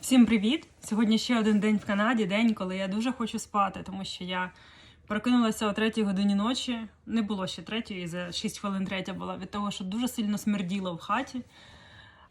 Всім привіт! Сьогодні ще один день в Канаді, день, коли я дуже хочу спати, тому що я прокинулася о третій годині ночі. Не було ще третьої, за 6 хвилин третя була від того, що дуже сильно смерділо в хаті.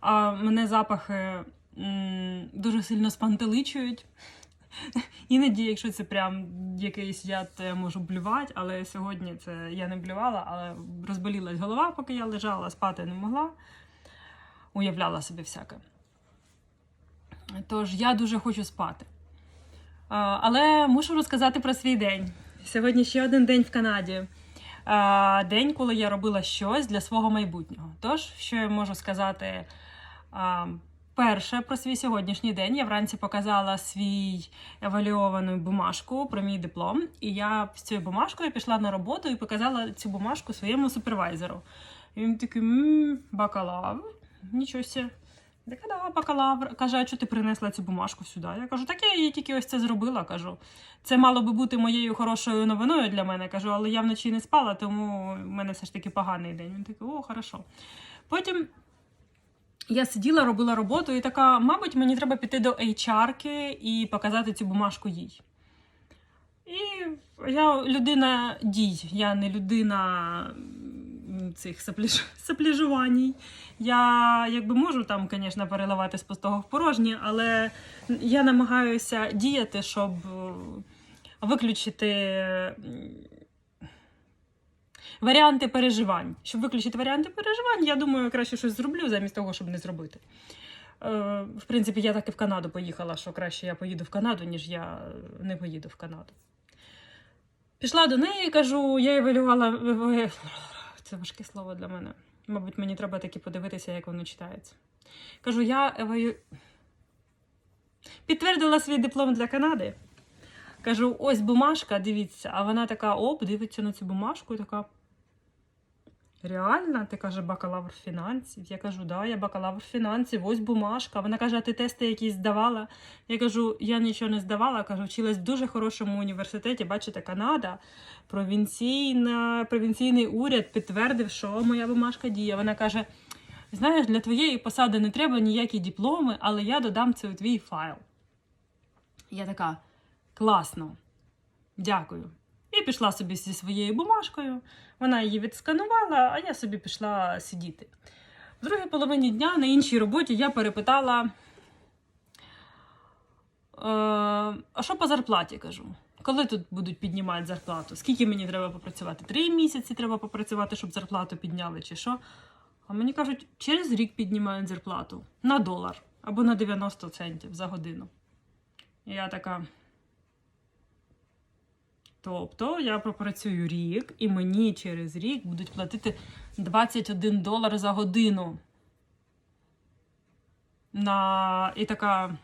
А мене запахи м, дуже сильно спантеличують. Іноді, якщо це прям якийсь яд, то я можу блювати, але сьогодні це я не блювала, але розболілась голова, поки я лежала, спати не могла. Уявляла собі всяке. Тож я дуже хочу спати. Але мушу розказати про свій день. Сьогодні ще один день в Канаді. День, коли я робила щось для свого майбутнього. Тож, що я можу сказати перше про свій сьогоднішній день. Я вранці показала свій евалюовану бумажку про мій диплом. І я з цією бумажкою пішла на роботу і показала цю бумажку своєму супервайзеру. І він такий «М, бакалавр, нічого. Така бакалавр. Каже, а чого ти принесла цю бумажку сюди? Я кажу, так я її тільки ось це зробила. Кажу, це мало би бути моєю хорошою новиною для мене. Кажу, але я вночі не спала, тому в мене все ж таки поганий день. Він такий, о, хорошо. Потім я сиділа, робила роботу, і така, мабуть, мені треба піти до HR-ки і показати цю бумажку їй. І я людина дій, я не людина цих сапляж... сапляжувань. Я якби можу там, звісно, переливати з пустого в порожнє, але я намагаюся діяти, щоб е, виключити варіанти переживань. Щоб виключити варіанти переживань, я думаю, краще щось зроблю замість того, щоб не зробити. Е, В принципі, я так і в Канаду поїхала, що краще я поїду в Канаду, ніж я не поїду в Канаду. Пішла до неї, кажу, я евалювала. Це важке слово для мене. Мабуть, мені треба таки подивитися, як воно читається. Кажу, я еваю... підтвердила свій диплом для Канади. Кажу, ось бумажка, дивіться, а вона така оп, дивиться на цю бумажку і така. Реально? Ти каже, бакалавр фінансів. Я кажу, да, я бакалавр фінансів, ось бумажка. Вона каже, а ти тести якісь здавала? Я кажу, я нічого не здавала. Кажу, вчилась в дуже хорошому університеті. Бачите, Канада, провінційна, провінційний уряд підтвердив, що моя бумажка діє. Вона каже: знаєш, для твоєї посади не треба ніякі дипломи, але я додам це у твій файл. Я така, класно, дякую. І пішла собі зі своєю бумажкою. Вона її відсканувала, а я собі пішла сидіти. В другій половині дня на іншій роботі я перепитала, е, а що по зарплаті кажу? Коли тут будуть піднімати зарплату? Скільки мені треба попрацювати? Три місяці треба попрацювати, щоб зарплату підняли, чи що? А мені кажуть, через рік піднімають зарплату на долар або на 90 центів за годину. І я така. Тобто я пропрацюю рік, і мені через рік будуть платити 21 долар за годину. На... І така.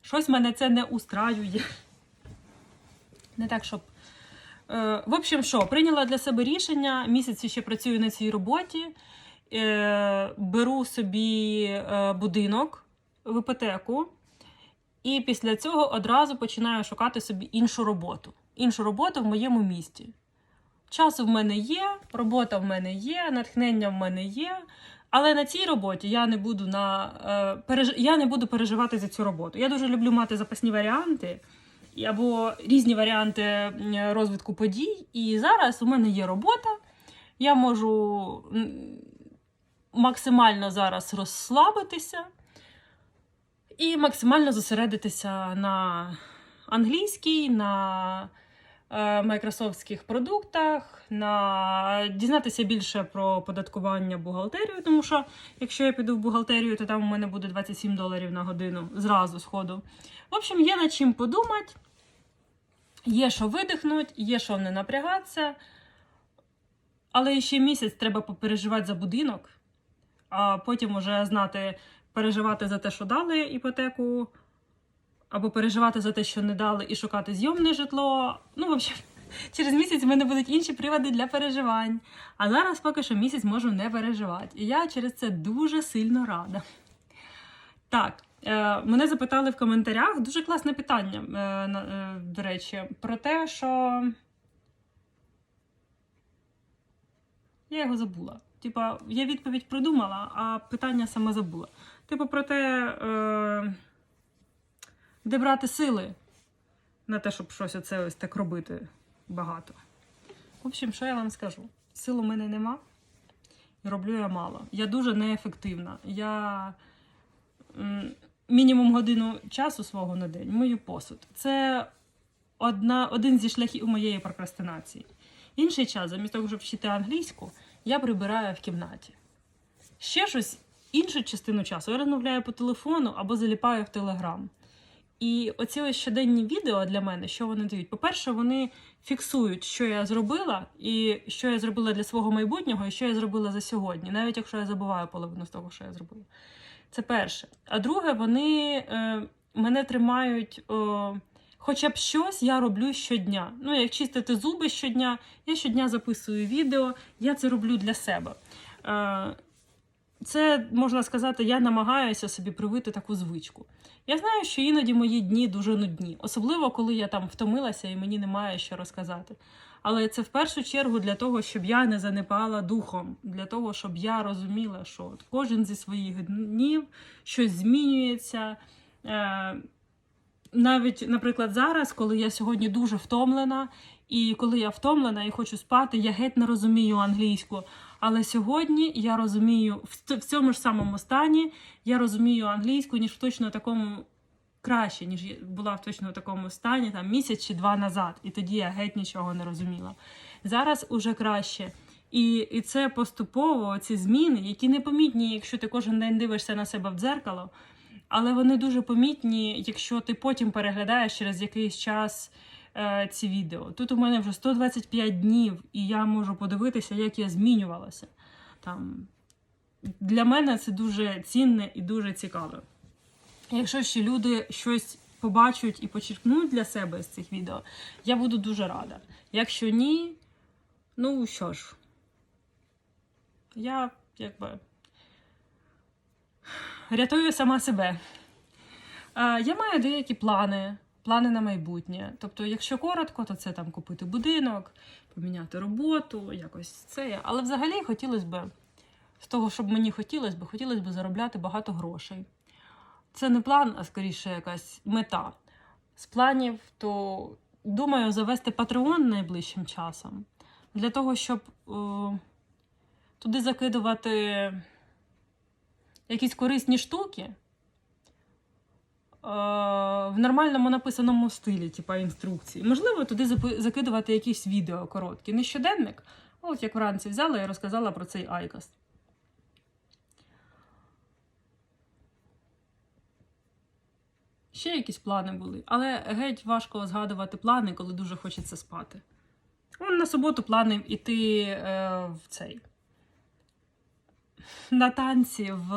Щось мене це не устраює. Не так, щоб. Е, в общем, що, прийняла для себе рішення. Місяці ще працюю на цій роботі. Е, беру собі е, будинок в іпотеку. І після цього одразу починаю шукати собі іншу роботу. Іншу роботу в моєму місті. Часу в мене є, робота в мене є, натхнення в мене є. Але на цій роботі я не буду на е, переж... я не буду переживати за цю роботу. Я дуже люблю мати запасні варіанти або різні варіанти розвитку подій. І зараз у мене є робота. Я можу максимально зараз розслабитися і максимально зосередитися на англійській, на е, майкрософтських продуктах, на дізнатися більше про податкування бухгалтерію, тому що якщо я піду в бухгалтерію, то там у мене буде 27 доларів на годину зразу сходу. В общем, є над чим подумати, є що видихнути, є що не напрягатися. Але ще місяць треба попереживати за будинок, а потім уже знати, переживати за те, що дали іпотеку, або переживати за те, що не дали, і шукати зйомне житло. Ну, в общем, через місяць в мене будуть інші приводи для переживань. А зараз поки що місяць можу не переживати. І я через це дуже сильно рада. Так, е, мене запитали в коментарях дуже класне питання, е, е, до речі, про те, що. Я його забула. Типа, я відповідь придумала, а питання саме забула. типу, про те, е, де брати сили на те, щоб щось оце ось так робити багато. В общем, що я вам скажу? Сил у мене нема. І роблю я мало. Я дуже неефективна. Я мінімум годину часу свого на день мию посуд. Це одна, один зі шляхів моєї прокрастинації. Інший час, замість того, щоб вчити англійську, я прибираю в кімнаті. Ще щось, іншу частину часу я розмовляю по телефону або заліпаю в телеграм. І оці ось щоденні відео для мене, що вони дають? По-перше, вони фіксують, що я зробила, і що я зробила для свого майбутнього, і що я зробила за сьогодні, навіть якщо я забуваю половину з того, що я зробила. Це перше. А друге, вони е, мене тримають. О, Хоча б щось я роблю щодня. Ну, як чистити зуби щодня, я щодня записую відео, я це роблю для себе. Е, Це можна сказати, я намагаюся собі привити таку звичку. Я знаю, що іноді мої дні дуже нудні, особливо коли я там втомилася і мені немає що розказати. Але це в першу чергу для того, щоб я не занепала духом, для того, щоб я розуміла, що кожен зі своїх днів щось змінюється. Навіть, наприклад, зараз, коли я сьогодні дуже втомлена, і коли я втомлена і хочу спати, я геть не розумію англійську. Але сьогодні я розумію в цьому ж самому стані, я розумію англійську, ніж в точно такому краще, ніж була в точно такому стані там місяць чи два назад. І тоді я геть нічого не розуміла. Зараз уже краще. І, і це поступово ці зміни, які непомітні, якщо ти кожен день дивишся на себе в дзеркало, але вони дуже помітні, якщо ти потім переглядаєш через якийсь час е, ці відео. Тут у мене вже 125 днів, і я можу подивитися, як я змінювалася. Там. Для мене це дуже цінне і дуже цікаве. Якщо ще люди щось побачать і почерпнуть для себе з цих відео, я буду дуже рада. Якщо ні, ну що ж, я якби рятую сама себе. Я маю деякі плани, плани на майбутнє. Тобто, якщо коротко, то це там купити будинок, поміняти роботу, якось це. Але взагалі хотілося б, з того, щоб мені хотілося б, хотілося б заробляти багато грошей. Це не план, а скоріше якась мета. З планів, то думаю завести Patreon найближчим часом. Для того, щоб е, туди закидувати якісь корисні штуки е, в нормальному написаному стилі, типа інструкції. Можливо, туди закидувати якісь відео короткі. Не щоденник. От як вранці взяла і розказала про цей Айкос. Ще якісь плани були, але геть важко згадувати плани, коли дуже хочеться спати. Он на суботу плани йти е, в цей на танці в.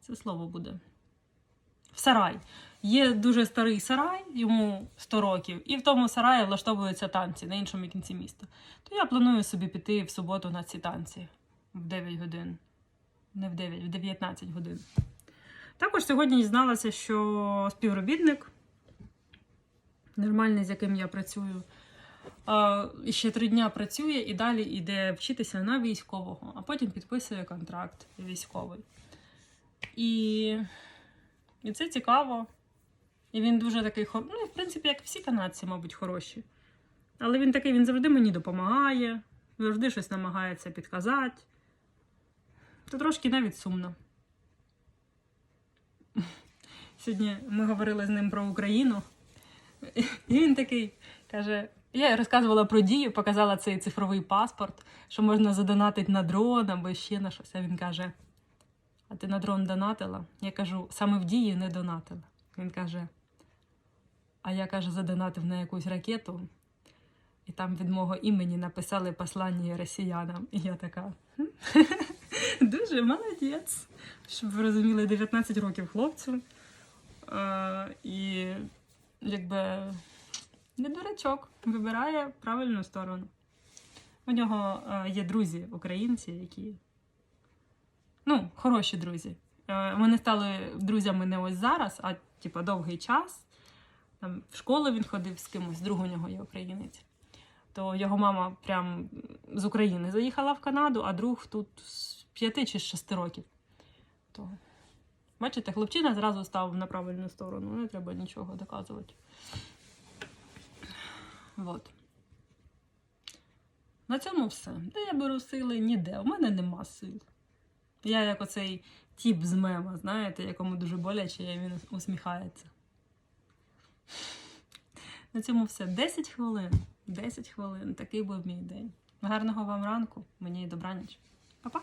Це слово буде. В сарай. Є дуже старий сарай, йому 100 років, і в тому сараї влаштовуються танці на іншому кінці міста. То я планую собі піти в суботу на ці танці в 9 годин. Не в 9, в 19 годин. Також сьогодні дізналася, що співробітник, нормальний, з яким я працюю, ще три дня працює і далі йде вчитися на військового, а потім підписує контракт військовий. І, і це цікаво. І він дуже такий хор... Ну, в принципі, як всі канадці, мабуть, хороші. Але він такий, він завжди мені допомагає, завжди щось намагається підказати. То трошки навіть сумно. Сьогодні ми говорили з ним про Україну. І він такий каже: я розказувала про дію, показала цей цифровий паспорт, що можна задонатити на дрон або ще на щось. А він каже: А ти на дрон донатила? Я кажу, саме в дії не донатила. Він каже: А я каже, задонатив на якусь ракету, і там від мого імені написали послання росіянам. І я така. Дуже молодець. Щоб ви розуміли, 19 років хлопцю. І якби не дурачок, вибирає правильну сторону. У нього е, є друзі українці, які ну, хороші друзі. Е, Вони стали друзями не ось зараз, а типа довгий час. Там в школу він ходив з кимось, друг у нього є українець. То його мама прям з України заїхала в Канаду, а друг тут з 5 чи з 6 років. То. Бачите, хлопчина зразу став на правильну сторону, не треба нічого доказувати. Вот. На цьому все. Де я беру сили? Ніде. У мене нема сил. Я як оцей тіп з мема, знаєте, якому дуже боляче, і він усміхається. На цьому все. 10 хвилин. 10 хвилин. Такий був мій день. Гарного вам ранку, мені і добраніч. Па-па!